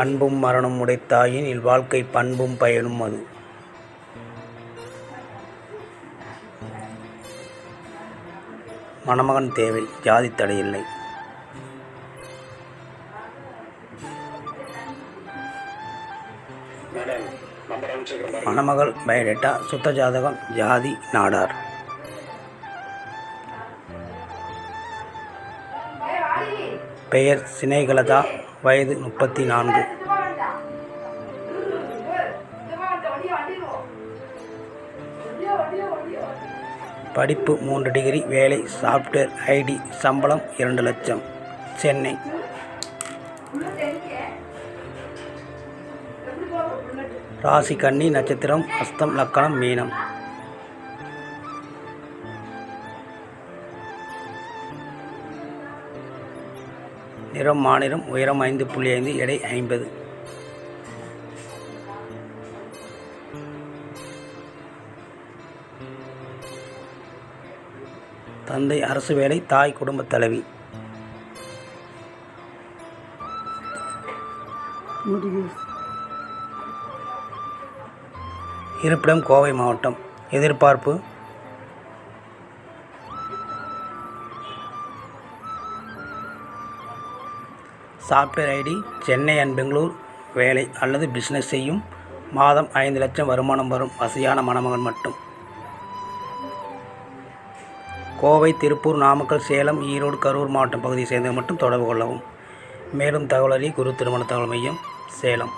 அன்பும் மரணம் உடைத்தாயின் இல்வாழ்க்கை பண்பும் பயனும் அது மணமகன் தேவை ஜாதி தடையில்லை மணமகள் பயோடேட்டா சுத்த ஜாதகம் ஜாதி நாடார். பெயர் சினேகலதா? வயது முப்பத்தி நான்கு. படிப்பு மூன்று டிகிரி வேலை சாஃப்ட்வேர் ஐடி சம்பளம் இரண்டு லட்சம். சென்னை. ராசி கன்னி நட்சத்திரம் அஸ்தம் லக்கணம் மீனம். நிறம் மாநிலம் உயரம் ஐந்து புள்ளி ஐந்து எடை ஐம்பது. தந்தை அரசு வேலை தாய் குடும்பத் தலைவி. இருப்பிடம் கோவை மாவட்டம். எதிர்பார்ப்பு? Software IT Chennai and Bangalore வேலை அல்லது பிஸ்னஸ் செய்யும். மாதம் ஐந்து லட்சம் வருமானம் வரும். வசதியான மணமகன் மட்டும். கோவை திருப்பூர் நாமக்கல் சேலம் ஈரோடு கரூர் மாவட்டம் பகுதியை சேர்ந்தவர் மட்டும் தொடர்பு கொள்ளவும். மேலும் தகவல் அறிய குரு திருமண தகவல் மையம் சேலம்.